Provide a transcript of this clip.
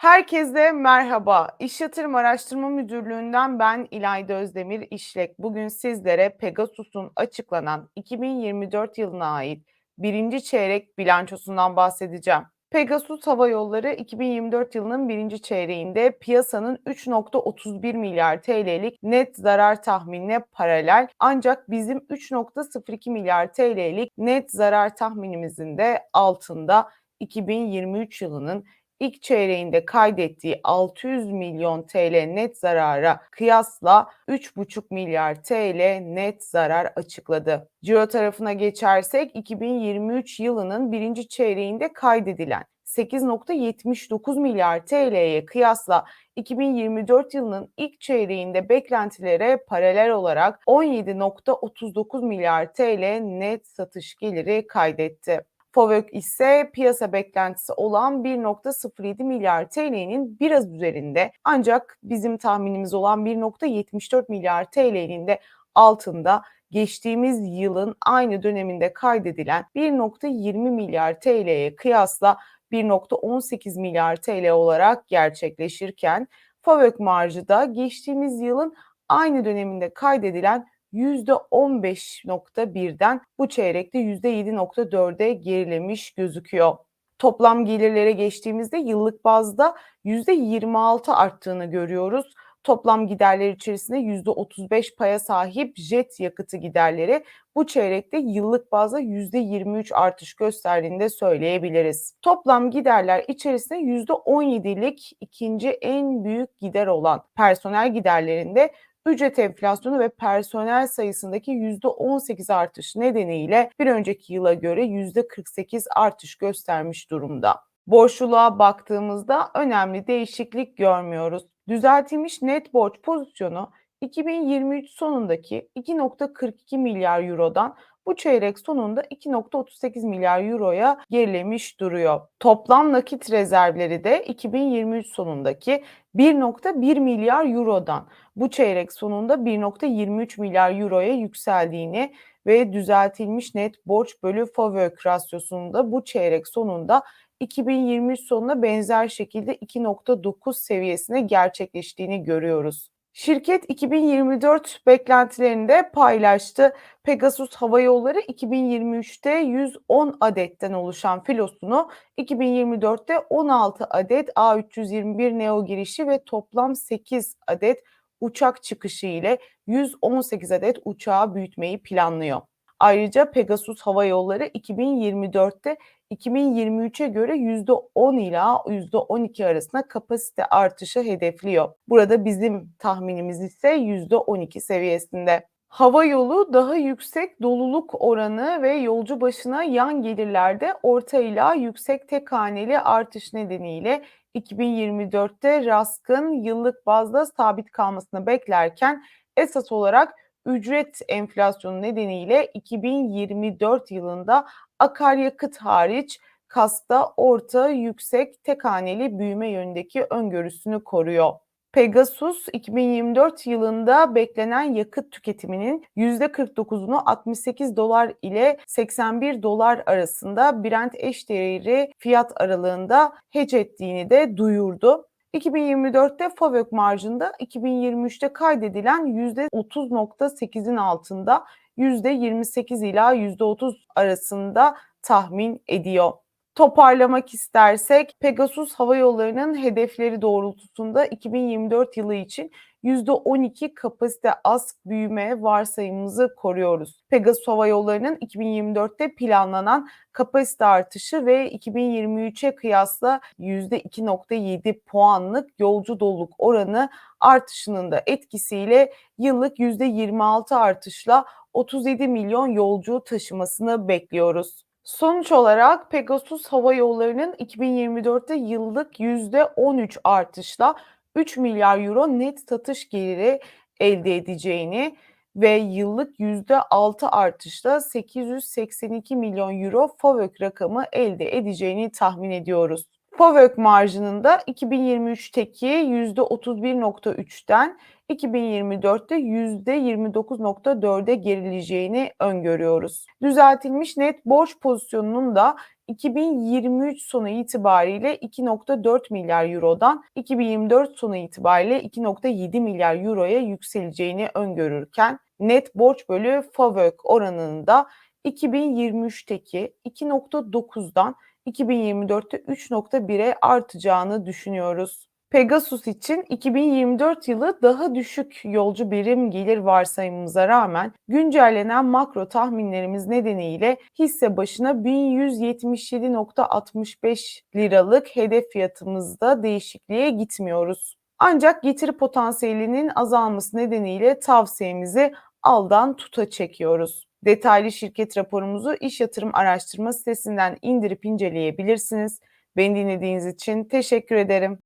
Herkese merhaba. İş Yatırım Araştırma Müdürlüğü'nden ben İlayda Özdemir İşlek. Bugün sizlere Pegasus'un açıklanan 2024 yılına ait birinci çeyrek bilançosundan bahsedeceğim. Pegasus Hava Yolları 2024 yılının birinci çeyreğinde piyasanın 3.31 milyar TL'lik net zarar tahminine paralel ancak bizim 3.02 milyar TL'lik net zarar tahminimizin de altında 2023 yılının ilk çeyreğinde kaydettiği 600 milyon TL net zarara kıyasla 3,5 milyar TL net zarar açıkladı. Ciro tarafına geçersek 2023 yılının birinci çeyreğinde kaydedilen 8.79 milyar TL'ye kıyasla 2024 yılının ilk çeyreğinde beklentilere paralel olarak 17.39 milyar TL net satış geliri kaydetti. FOVÖK ise piyasa beklentisi olan 1.07 milyar TL'nin biraz üzerinde. Ancak bizim tahminimiz olan 1.74 milyar TL'nin de altında geçtiğimiz yılın aynı döneminde kaydedilen 1.20 milyar TL'ye kıyasla 1.18 milyar TL olarak gerçekleşirken FOVÖK marjı da geçtiğimiz yılın aynı döneminde kaydedilen %15.1'den bu çeyrekte %7.4'e gerilemiş gözüküyor. Toplam gelirlere geçtiğimizde yıllık bazda %26 arttığını görüyoruz. Toplam giderler içerisinde %35 paya sahip jet yakıtı giderleri bu çeyrekte yıllık bazda %23 artış gösterdiğini de söyleyebiliriz. Toplam giderler içerisinde %17'lik ikinci en büyük gider olan personel giderlerinde ücret enflasyonu ve personel sayısındaki %18 artış nedeniyle bir önceki yıla göre %48 artış göstermiş durumda. Borçluluğa baktığımızda önemli değişiklik görmüyoruz. Düzeltilmiş net borç pozisyonu 2023 sonundaki 2.42 milyar eurodan bu çeyrek sonunda 2.38 milyar euroya gerilemiş duruyor. Toplam nakit rezervleri de 2023 sonundaki 1.1 milyar eurodan bu çeyrek sonunda 1.23 milyar euroya yükseldiğini ve düzeltilmiş net borç bölü FOVÖK rasyosunda bu çeyrek sonunda 2023 sonuna benzer şekilde 2.9 seviyesine gerçekleştiğini görüyoruz. Şirket 2024 beklentilerini de paylaştı. Pegasus Hava Yolları 2023'te 110 adetten oluşan filosunu 2024'te 16 adet A321 Neo girişi ve toplam 8 adet uçak çıkışı ile 118 adet uçağı büyütmeyi planlıyor. Ayrıca Pegasus Hava Yolları 2024'te 2023'e göre %10 ila %12 arasında kapasite artışı hedefliyor. Burada bizim tahminimiz ise %12 seviyesinde. Hava yolu daha yüksek doluluk oranı ve yolcu başına yan gelirlerde orta ila yüksek tek haneli artış nedeniyle 2024'te RASK'ın yıllık bazda sabit kalmasını beklerken esas olarak ücret enflasyonu nedeniyle 2024 yılında akaryakıt hariç kasta orta yüksek tek haneli büyüme yönündeki öngörüsünü koruyor. Pegasus 2024 yılında beklenen yakıt tüketiminin %49'unu 68 dolar ile 81 dolar arasında Brent eşdeğeri fiyat aralığında hedge ettiğini de duyurdu. 2024'te FOVÖK marjında 2023'te kaydedilen %30.8'in altında %28 ila %30 arasında tahmin ediyor. Toparlamak istersek Pegasus Hava Yolları'nın hedefleri doğrultusunda 2024 yılı için %12 kapasite ask büyüme varsayımımızı koruyoruz. Pegasus Hava Yolları'nın 2024'te planlanan kapasite artışı ve 2023'e kıyasla %2.7 puanlık yolcu doluluk oranı artışının da etkisiyle yıllık %26 artışla 37 milyon yolcu taşımasını bekliyoruz. Sonuç olarak Pegasus Hava Yolları'nın 2024'te yıllık %13 artışla 3 milyar euro net satış geliri elde edeceğini ve yıllık %6 artışla 882 milyon euro FOVÖK rakamı elde edeceğini tahmin ediyoruz. FOVÖK marjının da 2023'teki %31.3'ten 2024'te %29.4'e gerileceğini öngörüyoruz. Düzeltilmiş net borç pozisyonunun da 2023 sonu itibariyle 2.4 milyar eurodan 2024 sonu itibariyle 2.7 milyar euroya yükseleceğini öngörürken net borç bölü FAVÖK oranının da 2023'teki 2.9'dan 2024'te 3.1'e artacağını düşünüyoruz. Pegasus için 2024 yılı daha düşük yolcu birim gelir varsayımımıza rağmen güncellenen makro tahminlerimiz nedeniyle hisse başına 1177.65 liralık hedef fiyatımızda değişikliğe gitmiyoruz. Ancak getiri potansiyelinin azalması nedeniyle tavsiyemizi aldan tuta çekiyoruz. Detaylı şirket raporumuzu iş yatırım araştırma sitesinden indirip inceleyebilirsiniz. Beni dinlediğiniz için teşekkür ederim.